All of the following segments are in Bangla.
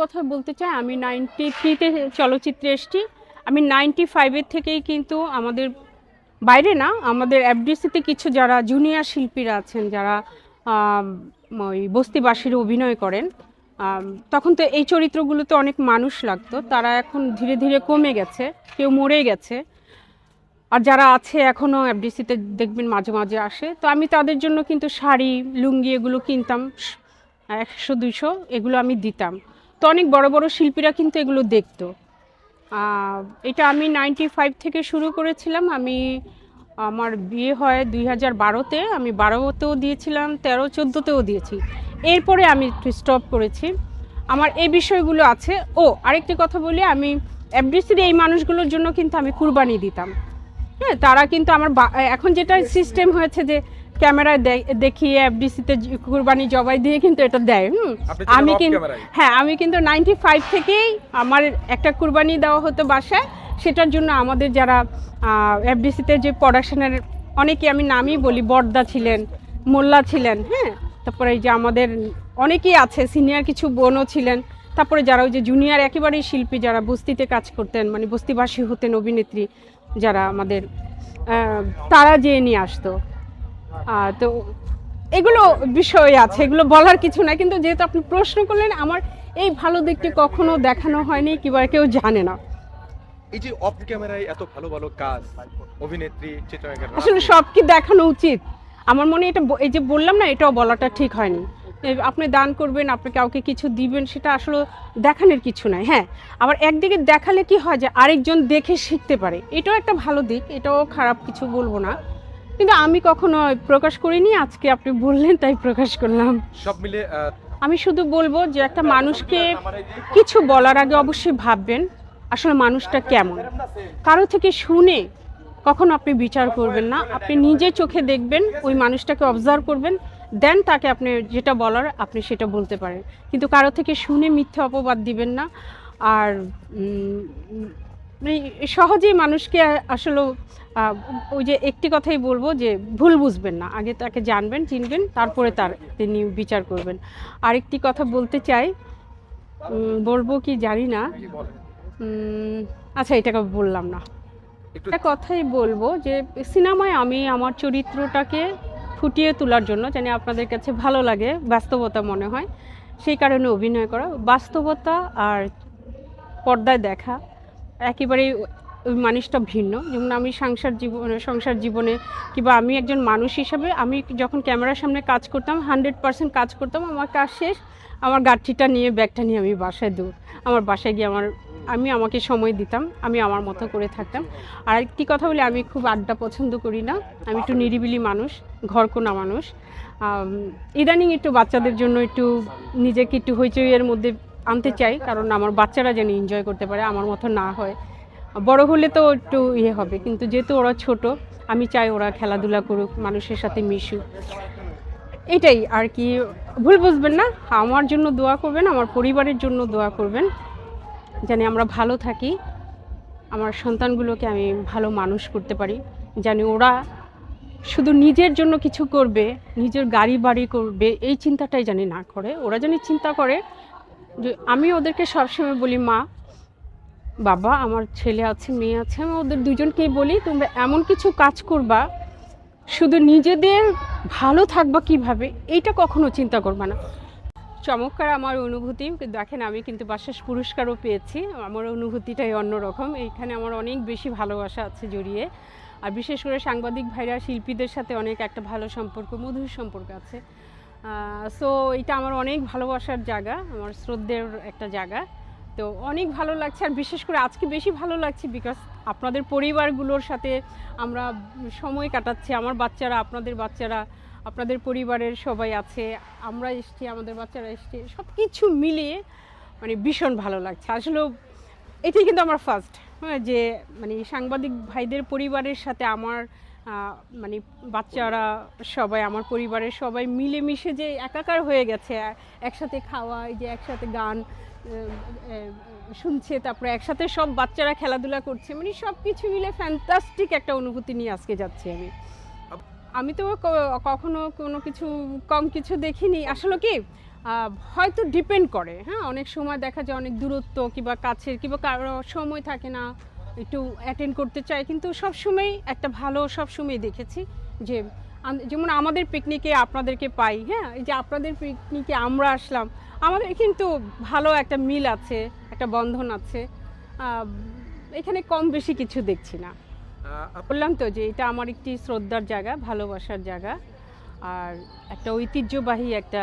কথা বলতে চাই, আমি নাইনটি থ্রিতে চলচ্চিত্রে এসেছি। আমি নাইনটি ফাইভের থেকেই কিন্তু আমাদের বাইরে না, আমাদের এফডিসিতে কিছু যারা জুনিয়র শিল্পীরা আছেন, যারা ওই বস্তিবাসীর অভিনয় করেন তখন তো এই চরিত্রগুলোতে অনেক মানুষ লাগতো, তারা এখন ধীরে ধীরে কমে গেছে, কেউ মরে গেছে। আর যারা আছে এখনও এফডিসিতে দেখবেন মাঝে মাঝে আসে, তো আমি তাদের জন্য কিন্তু শাড়ি, লুঙ্গি এগুলো কিনতাম একশো দুশো এগুলো আমি দিতাম। তো অনেক বড় বড় শিল্পীরা কিন্তু এগুলো দেখতো। এটা আমি নাইনটি ফাইভ থেকে শুরু করেছিলাম। আমি আমার বিয়ে হয় দুই হাজার বারোতে। আমি বারোতেও দিয়েছিলাম তেরো চোদ্দোতেও দিয়েছি। এরপরে আমি একটু স্টপ করেছি। আমার এই বিষয়গুলো আছে। ও, আরেকটি কথা বলি, আমি এফডিসির এই মানুষগুলোর জন্য কিন্তু আমি কুরবানি দিতাম। হ্যাঁ তারা কিন্তু আমার এখন যেটা সিস্টেম হয়েছে যে ক্যামেরায় দেখিয়ে এফডিসিতে কুরবানি জবাই দিয়ে কিন্তু এটা দেয় হুম? আমি কিন্তু হ্যাঁ আমি কিন্তু নাইনটি ফাইভ থেকেই আমার একটা কুরবানি দেওয়া হতো বাসায়। সেটার জন্য আমাদের যারা এফডিসিতে যে প্রোডাকশনের অনেকে আমি নামই বলি বর্দা ছিলেন মোল্লা ছিলেন হ্যাঁ? তারপরে এই যে আমাদের অনেকেই আছে সিনিয়র কিছু বোনও ছিলেন। তারপরে যারা ওই যে জুনিয়র একেবারেই শিল্পী যারা বস্তিতে কাজ করতেন মানে বস্তিবাসী হতেন অভিনেত্রী যারা আমাদের তারা যেয়ে নিয়ে আসতো। তো এগুলো বিষয় আছে এগুলো বলার কিছু না কিন্তু যেহেতু আপনি প্রশ্ন করলেন আমার এই ভালো দিকটি কখনো দেখানো হয়নি কিংবা কেউ জানে না। এই যে অফ ক্যামেরায় এত ভালো ভালো কাজ অভিনেত্রী চিত্রনায়িকা আসলে সব কি দেখানো উচিত? আমার মনে এটা এই যে বললাম না এটাও বলাটা ঠিক হয়নি। আপনি দান করবেন আপনি কাউকে কিছু দিবেন সেটা আসলে দেখানোর কিছু নাই হ্যাঁ। আবার একদিকে দেখালে কি হয় যে আরেকজন দেখে শিখতে পারে। এটাও একটা ভালো দিক এটাও খারাপ কিছু বলব না। কিন্তু আমি কখনো প্রকাশ করিনি আজকে আপনি বললেন তাই প্রকাশ করলাম। সব মিলে আমি শুধু বলব যে একটা মানুষকে কিছু বলার আগে অবশ্যই ভাববেন আসলে মানুষটা কেমন। কারও থেকে শুনে কখনো আপনি বিচার করবেন না আপনি নিজে চোখে দেখবেন ওই মানুষটাকে অবজার্ভ করবেন দেন তাকে আপনি যেটা বলার আপনি সেটা বলতে পারেন। কিন্তু কারও থেকে শুনে মিথ্যে অপবাদ দিবেন না আর মানে সহজেই মানুষকে আসলে ওই যে একটি কথাই বলব যে ভুল বুঝবেন না। আগে তাকে জানবেন চিনবেন তারপরে তার তিনি বিচার করবেন। আরেকটি কথা বলতে চাই বলব কি জানি না। আচ্ছা এটাকে বললাম না। একটা কথাই বলব যে সিনেমায় আমি আমার চরিত্রটাকে ফুটিয়ে তোলার জন্য জানি আপনাদের কাছে ভালো লাগে বাস্তবতা মনে হয় সেই কারণে অভিনয় করা। বাস্তবতা আর পর্দায় দেখা একেবারেই ওই মানুষটা ভিন্ন। যেমন আমি সংসার জীবনে সংসার জীবনে কিংবা আমি একজন মানুষ হিসাবে আমি যখন ক্যামেরার সামনে কাজ করতাম, হান্ড্রেড পার্সেন্ট কাজ করতাম, আমার কাজ শেষ, আমার গাঠিটা নিয়ে, ব্যাগটা নিয়ে আমি বাসায় দৌড়, আমার বাসায় গিয়ে আমার, আমি আমাকে সময় দিতাম, আমি আমার মতো করে থাকতাম। আর একটি কথা বলি, আমি খুব আড্ডা পছন্দ করি না, আমি একটু নিরিবিলি মানুষ, ঘরকোনা মানুষ। ইদানিং একটু বাচ্চাদের জন্য একটু নিজেকে একটু হইচইয়ের মধ্যে আনতে চাই, কারণ আমার বাচ্চারা যেন এনজয় করতে পারে, আমার মতো না হয়। বড় হলে তো একটু ইয়ে হবে, কিন্তু যেহেতু ওরা ছোট, আমি চাই ওরা খেলাধুলা করুক, মানুষের সাথে মিশুক। এটাই আর কি, ভুল বুঝবেন না, আমার জন্য দোয়া করবেন, আমার পরিবারের জন্য দোয়া করবেন, যেন আমরা ভালো থাকি, আমার সন্তানগুলোকে আমি ভালো মানুষ করতে পারি, যেন ওরা শুধু নিজের জন্য কিছু করবে, নিজের গাড়ি বাড়ি করবে, এই চিন্তাটাই জানি না করে, ওরা জানি চিন্তা করে আমি ওদেরকে সবসময় বলি, মা, বাবা, আমার ছেলে আছে, মেয়ে আছে, আমি ওদের দুজনকেই বলি, তোমরা এমন কিছু কাজ করবা, শুধু নিজেদের ভালো থাকবা কীভাবে? এইটা কখনো চিন্তা করবা না। চমৎকার আমার অনুভূতি দেখেন আমি কিন্তু বাসাস পুরস্কারও পেয়েছি, আমার অনুভূতিটাই অন্যরকম। এইখানে আমার অনেক বেশি ভালোবাসা আছে জড়িয়ে। আর বিশেষ করে সাংবাদিক ভাইরা, শিল্পীদের সাথে অনেক একটা ভালো সম্পর্ক, মধুর সম্পর্ক আছে। সো এটা আমার অনেক ভালোবাসার জায়গা, আমার শ্রদ্ধের একটা জায়গা। তো অনেক ভালো লাগছে, আর বিশেষ করে আজকে বেশি ভালো লাগছে বিকজ আপনাদের পরিবারগুলোর সাথে আমরা সময় কাটাচ্ছি, আমার বাচ্চারা, আপনাদের বাচ্চারা, আপনাদের পরিবারের সবাই আছে, আমরা এসছি, আমাদের বাচ্চারা এসছে সব কিছু মিলিয়ে মানে ভীষণ ভালো লাগছে। আসলে এটাই কিন্তু আমার ফার্স্ট হ্যাঁ যে মানে সাংবাদিক ভাইদের পরিবারের সাথে আমার মানে বাচ্চারা সবাই, আমার পরিবারের সবাই মিলেমিশে যে একাকার হয়ে গেছে, একসাথে খাওয়া যে একসাথে গান শুনছে, তারপরে একসাথে সব বাচ্চারা খেলাধুলা করছে মানে সব কিছু মিলে ফ্যান্টাস্টিক একটা অনুভূতি নিয়ে আজকে যাচ্ছি আমি। আমি তো কখনো কোনো কিছু, কম কিছু দেখিনি। আসলে কি হয়তো ডিপেন্ড করে হ্যাঁ? অনেক সময় দেখা যায় অনেক দূরত্ব কিংবা কাছের, কিংবা কারও সময় থাকে না একটু অ্যাটেন্ড করতে চাই কিন্তু সবসময় একটা ভালো সবসময় দেখেছি যে যেমন আমাদের পিকনিকে আপনাদেরকে পাই হ্যাঁ? এই যে আপনাদের পিকনিকে আমরা আসলাম আমাদের কিন্তু ভালো একটা মিল আছে একটা বন্ধন আছে। এখানে কম বেশি কিছু দেখছি না। বললাম তো যে এটা আমার একটি শ্রদ্ধার জায়গা ভালোবাসার জায়গা। আর একটা ঐতিহ্যবাহী একটা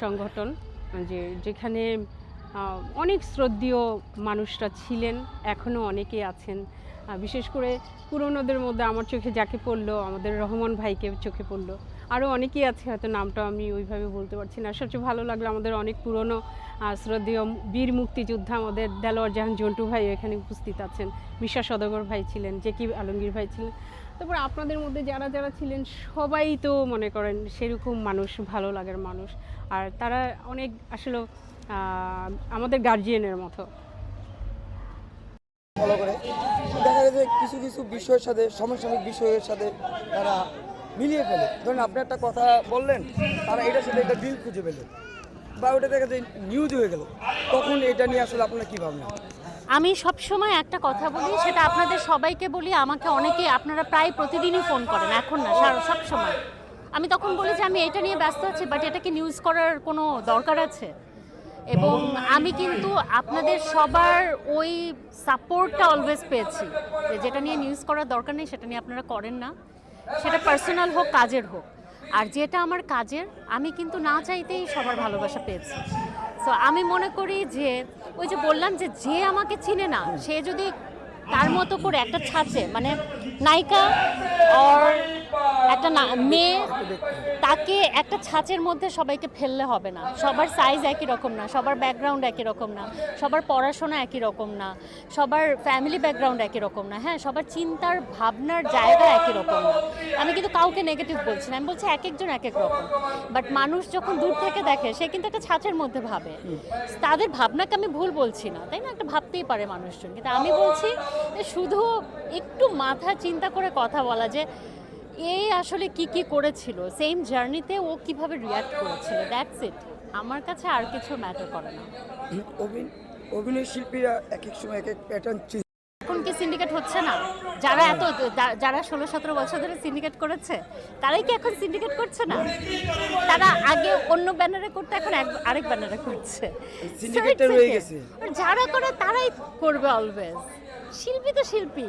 সংগঠন যে যেখানে অনেক শ্রদ্ধীয় মানুষরা ছিলেন, এখনও অনেকে আছেন। বিশেষ করে পুরনোদের মধ্যে আমার চোখে যাকে পড়ল, আমাদের রহমান ভাইকে চোখে পড়ল। আরও অনেকেই আছে, হয়তো নামটা আমি ওইভাবে বলতে পারছি না। সবচেয়ে ভালো লাগল আমাদের অনেক পুরনো শ্রদ্ধেয় বীর মুক্তিযোদ্ধা আমাদের দেলোয়ার জাহান জন্টু ভাই এখানে উপস্থিত আছেন। মিশা সদাগর ভাই ছিলেন, জেকি আলমগীর ভাই ছিলেন। তারপর আপনাদের মধ্যে যারা যারা ছিলেন, সবাই তো মনে করেন সেরকম মানুষ, ভালো লাগার মানুষ। আর তারা অনেক আসলে আমাদের গার্জিয়ানের মতো। ফলো করে। দেখা গেছে কিছু কিছু বিষয়ের সাথে সমসাময়িক বিষয়ের সাথে তারা মিলিয়ে ফেলে। ধরুন আপনি একটা কথা বললেন তারা এটার সাথে একটা বিল খুঁজে পেল। বা ওটা দেখা যায় নিউজ হয়ে গেল। তখন এটা নিয়ে আসলে আপনারা কী ভাবনা আমি সব সময় একটা কথা বলি সেটা আপনাদের সবাইকে বলি আমাকে অনেকে আপনারা প্রায় প্রতিদিনই ফোন করেন এখন না সব সময় আমি তখন বলি যে আমি এটা নিয়ে ব্যস্ত আছি বাট এটাকে নিউজ করার কোনো দরকার আছে? এবং আমি কিন্তু আপনাদের সবার ওই সাপোর্টটা অলওয়েজ পেয়েছি। যে যেটা নিয়ে নিউজ করার দরকার নেই, সেটা নিয়ে আপনারা করেন না। সেটা পার্সোনাল হোক, কাজের হোক। আর যেটা আমার কাজের, আমি কিন্তু না চাইতেই সবার ভালোবাসা পেয়েছি। সো আমি মনে করি যে, ওই যে বললাম যে যে আমাকে চিনে না, সে যদি তার মতো করে একটা ছাঁচে মানে নায়িকা আর একটা না- মেয়ে তাকে একটা ছাঁচের মধ্যে সবাইকে ফেললে হবে না। সবার সাইজ একই রকম না, সবার ব্যাকগ্রাউন্ড একই রকম না, সবার পড়াশোনা একই রকম না, সবার ফ্যামিলি ব্যাকগ্রাউন্ড একই রকম না হ্যাঁ সবার চিন্তার ভাবনার জায়গা একই রকম না। আমি কিন্তু কাউকে নেগেটিভ বলছি না, আমি বলছি এক একজন এক এক রকম। বাট মানুষ যখন দূর থেকে দেখে, সে কিন্তু একটা ছাঁচের মধ্যে ভাবে। তাদের ভাবনাকে আমি ভুল বলছি না, তাই না? একটা ভাবতেই পারে মানুষজন। কিন্তু আমি বলছি শুধু একটু মাথা চিন্তা করে কথা বলা যে এই আসলে কি কি করেছিল? সেম জার্নিতে ও কীভাবে রিয়াক্ট করেছিল? দ্যাটস ইট আমার কাছে আর কিছু ম্যাটার করে না। অভিনয় শিল্পীরা এক এক সময় এক এক প্যাটার্ন এখন কি সিন্ডিকেট হচ্ছে না? যারা এত যারা ষোলো সতেরো বছর ধরে সিন্ডিকেট করেছে তারাই কি এখন সিন্ডিকেট করছে না? তারা আগে অন্য ব্যানারে করতে এখন আরেক ব্যানারে করছে। যারা করে তারাই করবে অলওয়েজ শিল্পী তো শিল্পী।